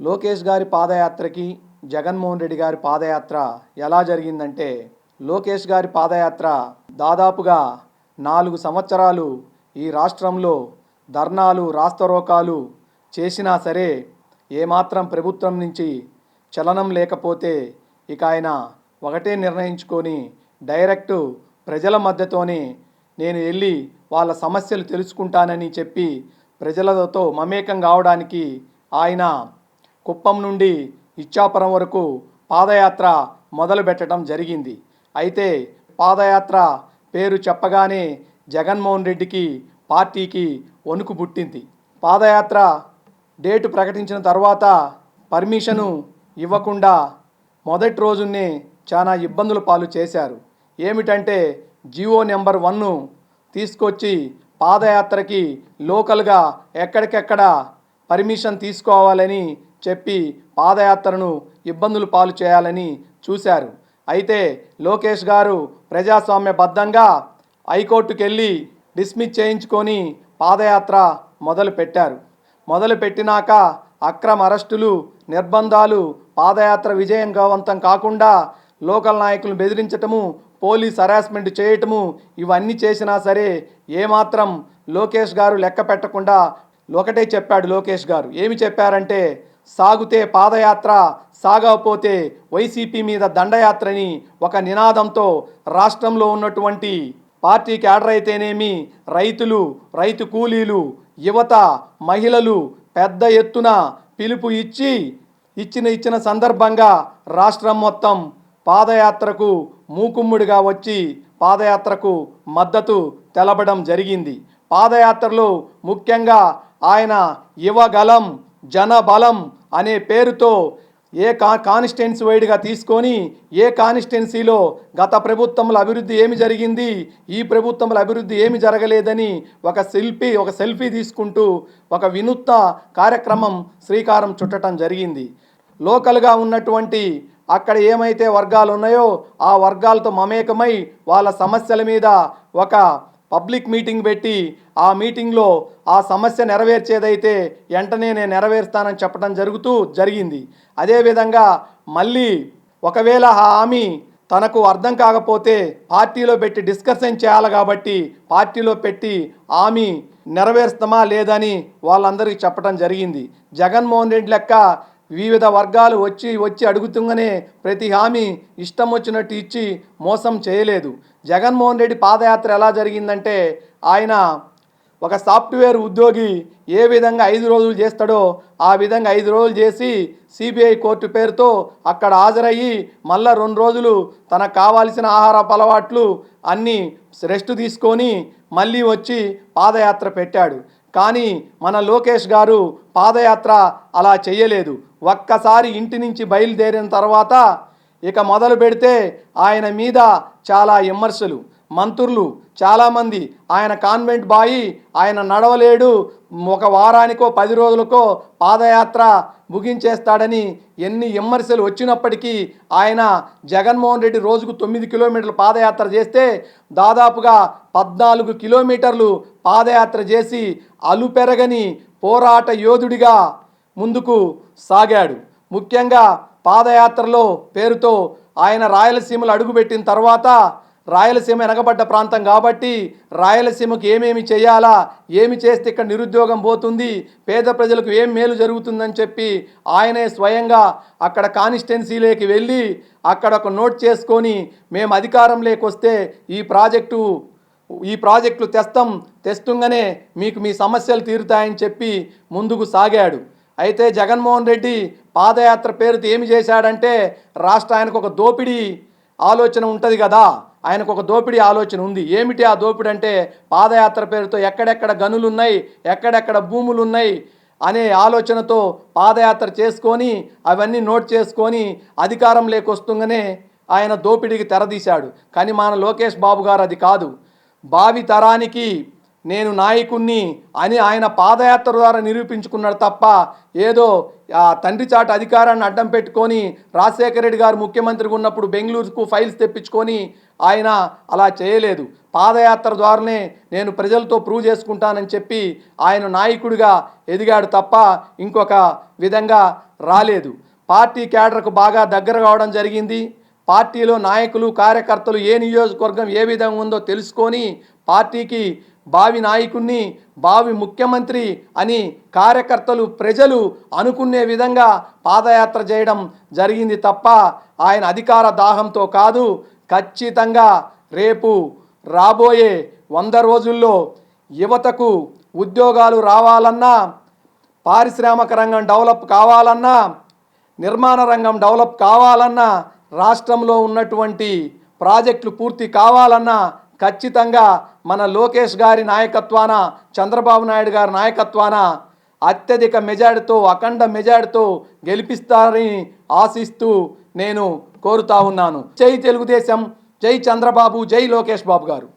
లోకేష్ గారి పాదయాత్రకి జగన్మోహన్ రెడ్డి గారి పాదయాత్ర ఎలా జరిగిందంటే లోకేష్ గారి పాదయాత్ర దాదాపుగా నాలుగు సంవత్సరాలు ఈ రాష్ట్రంలో ధర్నాలు రాస్తరోకాలు చేసినా సరే ఏమాత్రం ప్రభుత్వం నుంచి చలనం లేకపోతే ఇక ఆయన ఒకటే నిర్ణయించుకొని డైరెక్ట్ ప్రజల మధ్యతోనే నేను వెళ్ళి వాళ్ళ సమస్యలు తెలుసుకుంటానని చెప్పి ప్రజలతో మమేకం కావడానికి ఆయన కుప్పం నుండి ఇచ్చాపురం వరకు పాదయాత్ర మొదలు పెట్టడం జరిగింది. అయితే పాదయాత్ర పేరు చెప్పగానే జగన్మోహన్ రెడ్డికి పార్టీకి వణుకు పుట్టింది. పాదయాత్ర డేటు ప్రకటించిన తర్వాత పర్మిషను ఇవ్వకుండా మొదటి రోజునే చాలా ఇబ్బందుల పాలు చేశారు. ఏమిటంటే జియో నెంబర్ వన్ను తీసుకొచ్చి పాదయాత్రకి లోకల్గా ఎక్కడికెక్కడ పర్మిషన్ తీసుకోవాలని చెప్పి పాదయాత్రను ఇబ్బందులు పాలు చేయాలని చూశారు. అయితే లోకేష్ గారు ప్రజాస్వామ్యబద్ధంగా హైకోర్టుకెళ్ళి డిస్మిస్ చేయించుకొని పాదయాత్ర మొదలు పెట్టారు మొదలు పెట్టినాక అక్రమ అరెస్టులు నిర్బంధాలు పాదయాత్ర విజయవంతం కాకుండా లోకల్ నాయకులను బెదిరించటము పోలీస్ హరాస్మెంట్ చేయటము ఇవన్నీ చేసినా సరే ఏమాత్రం లోకేష్ గారు లెక్క పెట్టకుండా ఒకటే చెప్పాడు లోకేష్ గారు. ఏమి చెప్పారంటే సాగుతే పాదయాత్ర సాగకపోతే వైసీపీ మీద దండయాత్రని ఒక నినాదంతో రాష్ట్రంలో ఉన్నటువంటి పార్టీ క్యాడర్ అయితేనేమి రైతులు రైతు కూలీలు యువత మహిళలు పెద్ద ఎత్తున పిలుపు ఇచ్చి ఇచ్చిన ఇచ్చిన సందర్భంగా రాష్ట్రం మొత్తం పాదయాత్రకు మూకుమ్ముడిగా వచ్చి పాదయాత్రకు మద్దతు తెలపడం జరిగింది. పాదయాత్రలో ముఖ్యంగా ఆయన యువగలం జనబలం అనే పేరుతో ఏ కా కాన్స్టిట్యున్సీ వైడ్గా తీసుకొని ఏ కాన్స్టిట్యున్సీలో గత ప్రభుత్వంలో అభివృద్ధి ఏమి జరిగింది ఈ ప్రభుత్వంలో అభివృద్ధి ఏమి జరగలేదని ఒక సెల్ఫీ ఒక సెల్ఫీ తీసుకుంటూ ఒక వినూత్న కార్యక్రమం శ్రీకారం చుట్టడం జరిగింది. లోకల్గా ఉన్నటువంటి అక్కడ ఏమైతే వర్గాలు ఉన్నాయో ఆ వర్గాలతో మమేకమై వాళ్ళ సమస్యల మీద ఒక పబ్లిక్ మీటింగ్ పెట్టి ఆ మీటింగ్లో ఆ సమస్య నెరవేర్చేదైతే వెంటనే నేను నెరవేరుస్తానని చెప్పడం జరుగుతూ జరిగింది. అదేవిధంగా మళ్ళీ ఒకవేళ ఆ హామీ తనకు అర్థం కాకపోతే పార్టీలో పెట్టి డిస్కషన్ చేయాలి కాబట్టి పార్టీలో పెట్టి హామీ నెరవేరుస్తామా లేదని వాళ్ళందరికీ చెప్పడం జరిగింది. జగన్మోహన్ రెడ్డి లెక్క వివిధ వర్గాలు వచ్చి వచ్చి అడుగుతుంగానే ప్రతి హామీ ఇష్టం వచ్చినట్టు ఇచ్చి మోసం చేయలేదు. జగన్మోహన్ రెడ్డి పాదయాత్ర ఎలా జరిగిందంటే ఆయన ఒక సాఫ్ట్వేర్ ఉద్యోగి ఏ విధంగా ఐదు రోజులు చేస్తాడో ఆ విధంగా ఐదు రోజులు చేసి సిబిఐ కోర్టు పేరుతో అక్కడ హాజరయ్యి మళ్ళా రెండు రోజులు తనకు కావాల్సిన ఆహారపు అలవాట్లు అన్నీ రెస్ట్ తీసుకొని మళ్ళీ వచ్చి పాదయాత్ర పెట్టాడు. కానీ మన లోకేష్ గారు పాదయాత్ర అలా చేయలేదు ఒక్కసారి ఇంటి నుంచి బయలుదేరిన తర్వాత ఇక మొదలు పెడితే ఆయన మీద చాలా విమర్శలు. మంత్రులు చాలామంది. ఆయన కాన్వెంట్ బాయి ఆయన నడవలేడు. ఒక వారానికో పది రోజులకో పాదయాత్ర ముగించేస్తాడని ఎన్ని విమర్శలు వచ్చినప్పటికీ ఆయన జగన్మోహన్ రెడ్డి రోజుకు తొమ్మిది కిలోమీటర్లు పాదయాత్ర చేస్తే దాదాపుగా పద్నాలుగు కిలోమీటర్లు పాదయాత్ర చేసి అలుపెరగని పోరాట యోధుడిగా ముందుకు సాగాడు. ముఖ్యంగా పాదయాత్రలో పేరుతో ఆయన రాయలసీమలో అడుగుపెట్టిన తర్వాత రాయలసీమ వెనకబడ్డ ప్రాంతం కాబట్టి రాయలసీమకు ఏమేమి చేయాలా ఏమి చేస్తే ఇక్కడ నిరుద్యోగం పోతుంది పేద ప్రజలకు ఏం మేలు జరుగుతుందని చెప్పి ఆయనే స్వయంగా అక్కడ కాన్స్టిట్యున్సీలోకి వెళ్ళి అక్కడ ఒక నోట్ చేసుకొని మేము అధికారం లేకొస్తే ఈ ప్రాజెక్టు ఈ ప్రాజెక్టులు తెస్తాం తెస్తుంగానే మీకు మీ సమస్యలు తీరుతాయని చెప్పి ముందుకు సాగాడు. అయితే జగన్మోహన్ రెడ్డి పాదయాత్ర పేరుతో ఏమి చేశాడంటే రాష్ట్రానికి ఒక దోపిడీ ఆలోచన ఉంటుంది కదా. ఆయనకు ఒక దోపిడీ ఆలోచన ఉంది. ఏమిటి ఆ దోపిడీ అంటే పాదయాత్ర పేరుతో ఎక్కడెక్కడ గనులు ఉన్నాయి ఎక్కడెక్కడ భూములున్నాయి అనే ఆలోచనతో పాదయాత్ర చేసుకొని అవన్నీ నోట్ చేసుకొని అధికారం లేకొస్తుందనే ఆయన దోపిడీకి తెరదీశాడు. కానీ మన లోకేష్ బాబు గారు అది కాదు. భావి తరానికి నేను నాయకుణ్ణి అని ఆయన పాదయాత్ర ద్వారా నిరూపించుకున్నాడు తప్ప ఏదో ఆ తండ్రి చాటు అధికారాన్ని అడ్డం పెట్టుకొని రాజశేఖర రెడ్డి గారు ముఖ్యమంత్రిగా ఉన్నప్పుడు బెంగళూరుకు ఫైల్స్ తెప్పించుకొని ఆయన అలా చేయలేదు. పాదయాత్ర ద్వారానే నేను ప్రజలతో ప్రూవ్ చేసుకుంటానని చెప్పి ఆయన నాయకుడిగా ఎదిగాడు తప్ప ఇంకొక విధంగా రాలేదు. పార్టీ క్యాడర్కు బాగా దగ్గర కావడం జరిగింది. పార్టీలో నాయకులు కార్యకర్తలు ఏ నియోజకవర్గం ఏ విధంగా ఉందో తెలుసుకొని పార్టీకి భావి నాయకుణ్ణి బావి ముఖ్యమంత్రి అని కార్యకర్తలు ప్రజలు అనుకునే విధంగా పాదయాత్ర చేయడం జరిగింది తప్ప ఆయన అధికార దాహంతో కాదు ఖచ్చితంగా రేపు రాబోయే వంద రోజుల్లో యువతకు ఉద్యోగాలు రావాలన్నా పారిశ్రామిక రంగం డెవలప్ కావాలన్నా నిర్మాణ రంగం డెవలప్ కావాలన్నా రాష్ట్రంలో ఉన్నటువంటి ప్రాజెక్టులు పూర్తి కావాలన్నా ఖచ్చితంగా మన లోకేష్ గారి నాయకత్వాన చంద్రబాబు నాయుడు గారి నాయకత్వాన అత్యధిక మెజార్టీతో అఖండ మెజార్టీతో గెలిపిస్తారని ఆశిస్తూ నేను కోరుతా ఉన్నాను. జై తెలుగుదేశం జై చంద్రబాబు జై లోకేష్ బాబు గారు.